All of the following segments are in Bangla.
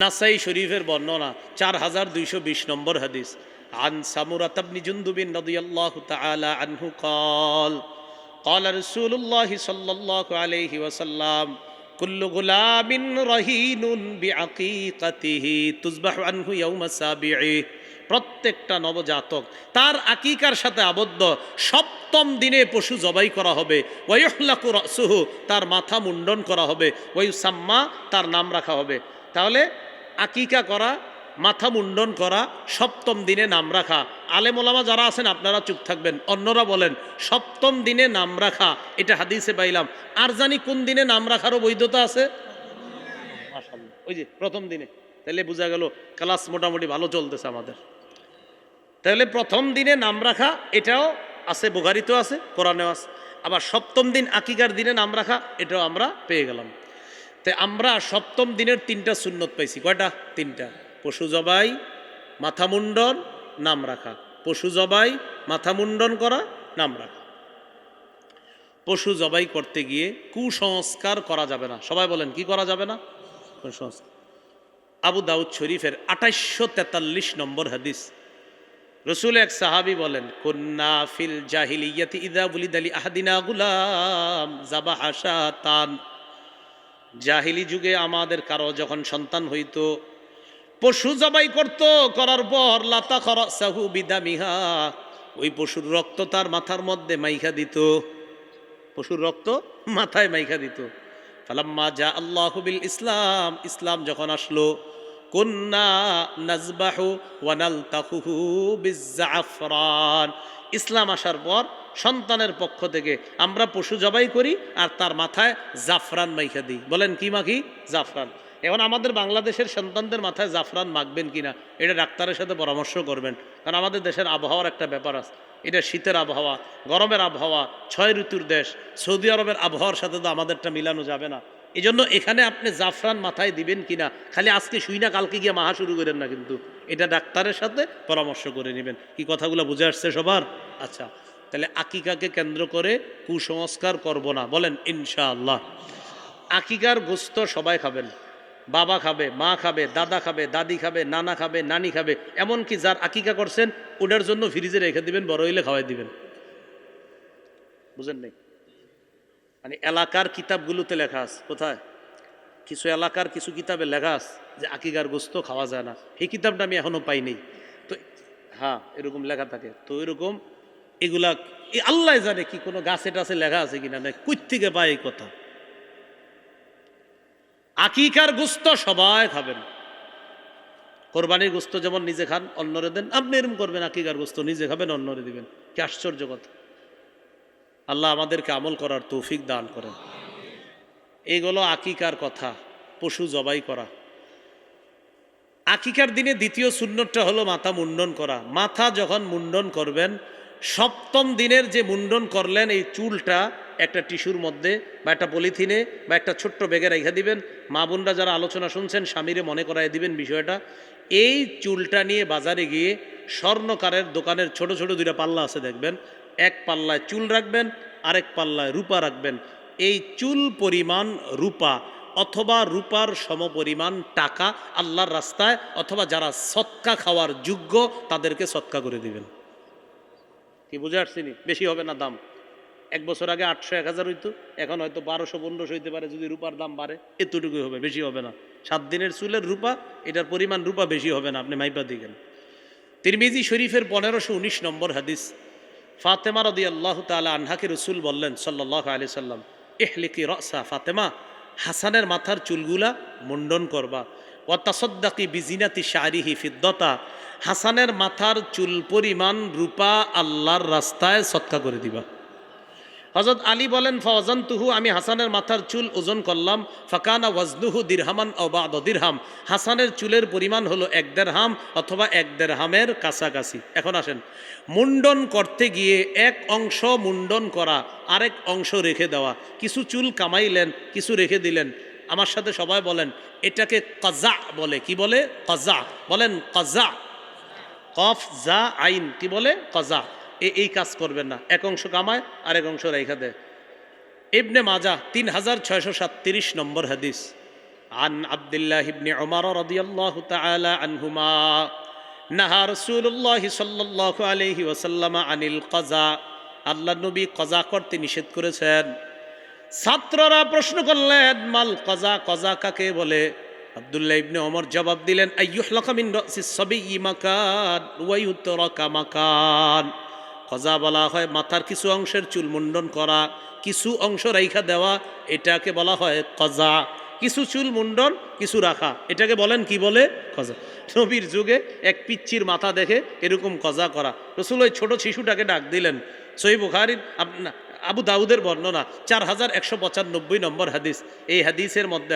নাসাই শরীফের বর্ণনা চার হাজার দুইশো বিশ নম্বর হাদিস عن سمرة بن جندب رضي الله تعالى عنه قال قال رسول الله صلى الله عليه وسلم كل غلام رهين بعقيقته تذبح عنه يوم سابعه প্রত্যেকটা নবজাতক তার আকিকার সাথে আবদ্ধ সপ্তম দিনে পশু জবাই করা হবে ওয়ুহলাকু রসুহু তার মাথা মুন্ডন করা হবে ওয়ুসাম্মা তার নাম রাখা হবে তাহলে আকিকা করা, মাথা মুন্ডন করা, সপ্তম দিনে নাম রাখা। আলেমোলামা যারা আছেন, আপনারা চুপ থাকবেন। অন্যরা বলেন, সপ্তম দিনে নাম রাখা, এটা হাদিসে পাইলাম। আর জানি কোন দিনে নাম রাখারও বৈধতা আছে। ওই যে প্রথম দিনে। তাহলে বোঝা গেল, ক্লাস মোটামুটি ভালো চলতেছে আমাদের। তাহলে প্রথম দিনে নাম রাখা, এটাও আছে বোগারিতেও আছে, কোরআনেও আছে। আবার সপ্তম দিন আকিকার দিনে নাম রাখা, এটাও আমরা পেয়ে গেলাম। তো আমরা সপ্তম দিনের তিনটা সুন্নত পাইছি। কয়টা? তিনটা। পশু জবাই, মাথা মুন্ডন, নাম রাখা। পশু জবাই, মাথা মুন্ডন করা, নাম রাখা। পশু জবাই করতে গিয়ে কুসংস্কার করা যাবে না। সবাই বলেন, কি করা যাবে না? কুসংস্কার। আবু দাউদ শরীফের আঠাইশশো তেতাল্লিশ নম্বর হাদিস। রসুল এক সাহাবি বলেন কন্যা ফিল জাহিলিয়াতি ইদা বুলিদ আলী আহাদিনা গুলাম জাবা হাসা তান জাহিলি যুগে আমাদের কারও যখন সন্তান হইতো, পশু জবাই করত, করার পর লাতা খরা সাহু বিদামিহা, ওই পশুর রক্ত তার মাথার মধ্যে মাইখা দিত। পশুর রক্ত মাথায় মাইখা দিত। ফালাম্মা যা আল্লাহ বিল ইসলাম ইসলাম যখন আসলো কন্যা নাজবাহু ওয়ানাল তাহুহু বিজাফরান ইসলাম আসার পর সন্তানের পক্ষ থেকে আমরা পশু জবাই করি আর তার মাথায় জাফরান মাইখা দিই। বলেন, কি মাখি? জাফরান। এখন আমাদের বাংলাদেশের সন্তানদের মাথায় জাফরান মাখবেন কিনা, এটা ডাক্তারের সাথে পরামর্শ করবেন। কারণ আমাদের দেশের আবহাওয়ার একটা ব্যাপার আছে। এটা শীতের আবহাওয়া, গরমের আবহাওয়া, ছয় ঋতুর দেশ, সৌদি আরবের আবহাওয়ার সাথে তো আমাদেরটা মিলানো যাবে না। এই জন্য এখানে আপনি জাফরান মাথায় দিবেন কিনা, খালি আজকে শুই না, কালকে গিয়ে মাহা শুরু করেন না কিন্তু। এটা ডাক্তারের সাথে পরামর্শ করে নেবেন। কি কথাগুলো বুঝে আসছে সবার? আচ্ছা। তাহলে আকিকাকে কেন্দ্র করে কুসংস্কার করব না। বলেন, ইনশাআল্লাহ। আকিকার গোস্ত সবাই খাবেন। বাবা খাবে, মা খাবে, দাদা খাবে, দাদি খাবে, নানা খাবে, নানি খাবে। এমনকি যার আকিকা করছেন ওটার জন্য ফ্রিজে রেখে দিবেন, বড় হইলে খাওয়াই দিবেন। বুঝেন নেই? মানে এলাকার কিতাবগুলোতে লেখা আছে। কোথায়? কিছু এলাকার কিছু কিতাবে লেখা আছে যে আকিকার গোস্ত খাওয়া যায় না। এই কিতাবটা আমি এখনও পাইনি। তো হ্যাঁ এরকম লেখা থাকে। তো এরকম এগুলা আল্লাহ জানে কি কোনো গাছে টাছে লেখা আছে কিনা না থেকে পায় এই কথা? আকিকার গুস্ত সবাই খাবেন। কোরবানির গুস্ত যেমন নিজে খান, অন্যরে দেন। আপনি এরকম করবেন, আকিকার গুস্ত নিজে খাবেন, অন্যরে দিবেন। কি আশ্চর্য কথা। আল্লাহ আমাদেরকে আমল করার তৌফিক দান করেন। এইগুলো আকিকার কথা, পশু জবাই করা। আকিকার দিনে দ্বিতীয় শূন্যটা হলো মাথা মুন্ডন করা। মাথা যখন মুন্ডন করবেন সপ্তম দিনের যে মুন্ডন করলেন এই চুলটা একটা টিস্যুর মধ্যে বা একটা পলিথিনে বা একটা ছোট্ট ব্যাগে রেখে দিবেন। মা বোনরা যারা আলোচনা শুনছেন, স্বামীরে মনে করায় দিবেন বিষয়টা। এই চুলটা নিয়ে বাজারে গিয়ে স্বর্ণকারের দোকানের ছোট ছোট দুইটা পাল্লা আছে দেখবেন। এক পাল্লায় চুল রাখবেন, আরেক পাল্লায় রূপা রাখবেন। এই চুল পরিমাণ রূপা অথবা রূপার সমপরিমাণ টাকা আল্লাহর রাস্তায় অথবা যারা সৎকা খাওয়ার যোগ্য তাদেরকে সৎকা করে দিবেন। কি বুঝে আসছিনি বেশি হবে না দাম। এক বছর আগে আটশো এক হাজার হইতো, এখন হয়তো বারোশো, পনেরোশো হইতে পারে যদি রূপার দাম বাড়ে, এতটুকুই হবে, বেশি হবে না। সাত দিনের চুলের রূপা, এটার পরিমাণ রূপা বেশি হবে না, আপনি মাইপা দিকেন। তিরমিজি শরীফের পনেরোশো উনিশ নম্বর হাদিস। ফাতেমা রদি আল্লাহ তালা আনহাকে রসুল বললেন সাল্লাহ আলি সাল্লাম এহলিকি রসা ফাতেমা, হাসানের মাথার চুলগুলা মুন্ডন করবা। ও তাসদ্দাকি বিজিনাতি শারিহি ফিদ্দতা হাসানের মাথার চুল পরিমাণ রূপা আল্লাহর রাস্তায় সৎকা করে দিবা। হজরত আলী বলেন ফওয়াজান তুহু আমি হাসানের মাথার চুল ওজন করলাম। ফাকানা ওয়াজনুহু দিরহামান অবাদ দিরহাম। হাসানের চুলের পরিমাণ হলো এক দেড়হাম অথবা এক দেড়হামের কাছাকাছি। এখন আসেন, মুন্ডন করতে গিয়ে এক অংশ মুন্ডন করা, আরেক অংশ রেখে দেওয়া। কিছু চুল কামাইলেন, কিছু রেখে দিলেন। আমার সাথে সবাই বলেন, এটাকে কজা বলে। কি বলে? কজা। বলেন, কজা। কফ জা আইন কি বলে কজা এ এই কাজ করবেন না এক অংশ কামায় আরেক অংশ রেখা দেয় ইবনে মাজা তিন হাজার ছয়শো সাতত্রিশ নম্বর হাদিস عن عبد الله بن عمر رضي الله تعالى عنهما نهى رسول الله صلى الله عليه وسلم عن القضاء আল্লাহ নবী কজা করতে নিষেধ করেছেন ছাত্ররা প্রশ্ন করলেন মাল কজা কজা কাকে বলে আব্দুল্লাহ ইবনে ওমর জবাব দিলেন মাকান কজা বলা হয় মাথার কিছু অংশের চুল মুন্ডন করা, কিছু অংশ রাইখা দেওয়া, এটাকে বলা হয় কজা কিছু চুল মুন্ডন, কিছু রাখা। এটাকে বলেন কি বলে? কজা নবীর যুগে এক পিচ্চির মাথা দেখে এরকম কজা করা। রসুল ওই ছোট শিশুটাকে ডাক দিলেন। সই বুখারির, আবু দাউদের বর্ণনা, চার হাজার একশো পঁচানব্বই নম্বর হাদিস। এই হাদিসের মধ্যে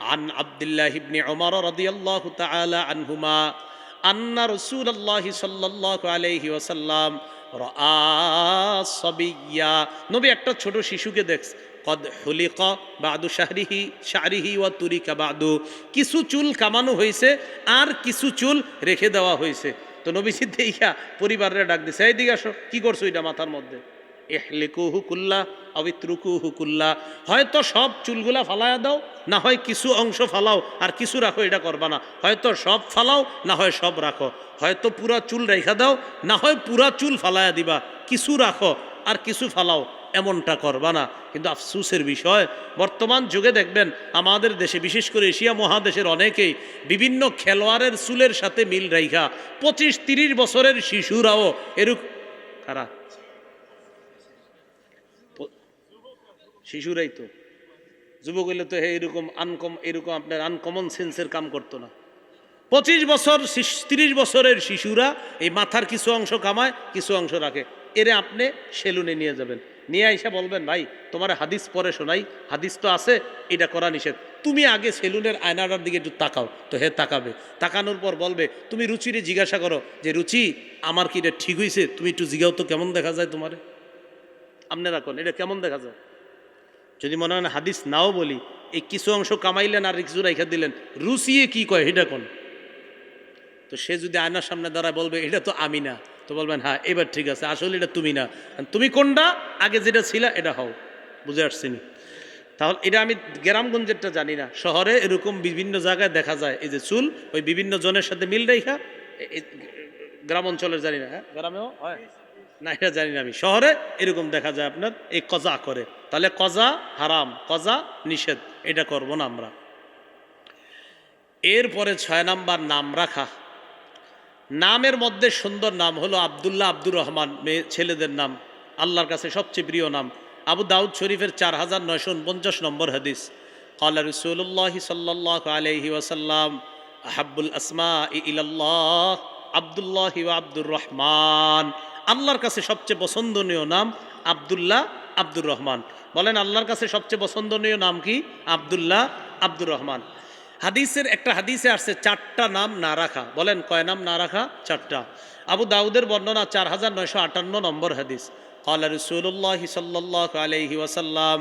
আস আন আবদুল্লাহ ইবনে ওমর রাদিয়াল্লাহু তাআলা আনহুমা আন্না রাসূলুল্লাহ সাল্লাল্লাহু আলাইহি ওয়াসাল্লাম রাআ সাবিয়্যা। নবী একটা ছোট শিশুকে দেখছে কদ হুলিকা বাদু শাহরিহি শাহরিহি ওয়া তুরিকা বাদু। কিছু চুল কামানো হয়েছে আর কিছু চুল রেখে দেওয়া হয়েছে। তো নবীজি দেখা পরিবারের ডাক দিছে, এই দিকে আসো, কি করছ এটা মাথার মধ্যে? এহলিকুহু কুল্লা অবিত্রুকুহু কুল্লা। হয়তো সব চুলগুলা ফালায়া দাও, না হয় কিছু অংশ ফালাও, আর কিছু রাখো, এটা করবা না। হয়তো সব ফালাও, না হয় সব রাখো। হয়তো পুরা চুল রেখা দাও, না হয় পুরা চুল ফালায়া দিবা। কিছু রাখো, আর কিছু ফালাও, এমনটা করবা না। কিন্তু আফসুসের বিষয়, বর্তমান যুগে দেখবেন, আমাদের দেশে, বিশেষ করে এশিয়া মহাদেশের অনেকেই, বিভিন্ন খেলোয়াড়ের চুলের সাথে মিল রাইখা পঁচিশ তিরিশ বছরের শিশুরাও এরূপ কারা? শিশুরাই তো। যুবক হইলে তো এরকম আনকম, এরকম আপনার আনকমন সেন্সের কাম করতো না। পঁচিশ বছর তিরিশ বছরের শিশুরা এই মাথার কিছু অংশ কামায়, কিছু অংশ রাখে। এরে আপনি সেলুনে নিয়ে যাবেন। নিয়ে আইসা বলবেন, ভাই, তোমার হাদিস পরে শোনাই, হাদিস তো আছে, এটা করা নিষেধ। তুমি আগে সেলুনের আয়নাটার দিকে একটু তাকাও। তো হে তাকাবে। তাকানোর পর বলবে, তুমি রুচিরে জিজ্ঞাসা করো যে, রুচি, আমার কি এটা ঠিক হয়েছে তুমি একটু জিগাও তো, কেমন দেখা যায় তোমারে? আপনি রাখুন এটা কেমন দেখা যায়? যদি মনে হয় হাদিস নাও বলি, এই কিছু অংশ কামাইলেন আর কিছু রেখে দিলেন, রুচিয়ে কি কয় এটা কোন? তো সে যদি আয়নার সামনে দাঁড়ায় বলবে, এটা তো আমি না। তো বলবেন হ্যাঁ এবার ঠিক আছে, আসলে এটা তুমি না। তুমি কোনটা? আগে যেটা ছিল, এটা হও। বুঝে আসছিনি তাহলে এটা আমি গ্রামগঞ্জেরটা জানি না। শহরে এরকম বিভিন্ন জায়গায় দেখা যায়, এই যে চুল, ওই বিভিন্ন জনের সাথে মিল রেখা গ্রাম অঞ্চলের জানি না হ্যাঁ? গ্রামেও হয়। না, এটা জানি না আমি। শহরে এরকম দেখা যায় আপনার, এই কজা করে। তাহলে কজা হারাম, কজা নিষেধ, এটা করব না আমরা। এরপরে ছয় নাম্বার নাম রাখা। নামের মধ্যে সুন্দর নাম হলো আবদুল্লাহ আব্দুর রহমান, মেয়ে, ছেলেদের নাম। আল্লাহর কাছে সবচেয়ে প্রিয় নাম। আবু দাউদ শরীফের চার হাজার নয়শো উনপঞ্চাশ নম্বর হাদিস। কালা রসুল্লাহ সাল্লাহ আলহি ওয়াসাল্লাম আহাবুল আসমা ইল্লাহ আবদুল্লাহ ওয়া আব্দুর রহমান আল্লাহর কাছে সবচেয়ে পছন্দনীয় নাম আবদুল্লাহ আব্দুর রহমান বলেন আল্লাহর কাছে সবচেয়ে পছন্দনীয় নাম কি আবদুল্লাহ আব্দুর রহমান হাদিসের একটা হাদিসে আসছে চারটা নাম না রাখা বলেন কয় নাম না রাখা চারটা আবু দাউদের বর্ণনা চার হাজার নয়শো আটান্ন নম্বর হাদিস قال رسول الله صلى الله عليه وسلم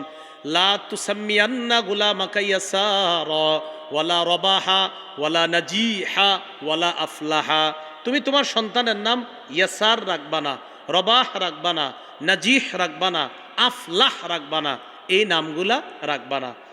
لا تسمين غلامك يسارا ولا رباحا ولا نجيحا ولا أفلحا তুমি তোমার সন্তানের নাম ইয়াসার রাখবা না রবাহ রাখবা না নাজিহ রাখবা না আফলাহ রাখবা না এই নামগুলা রাখবা না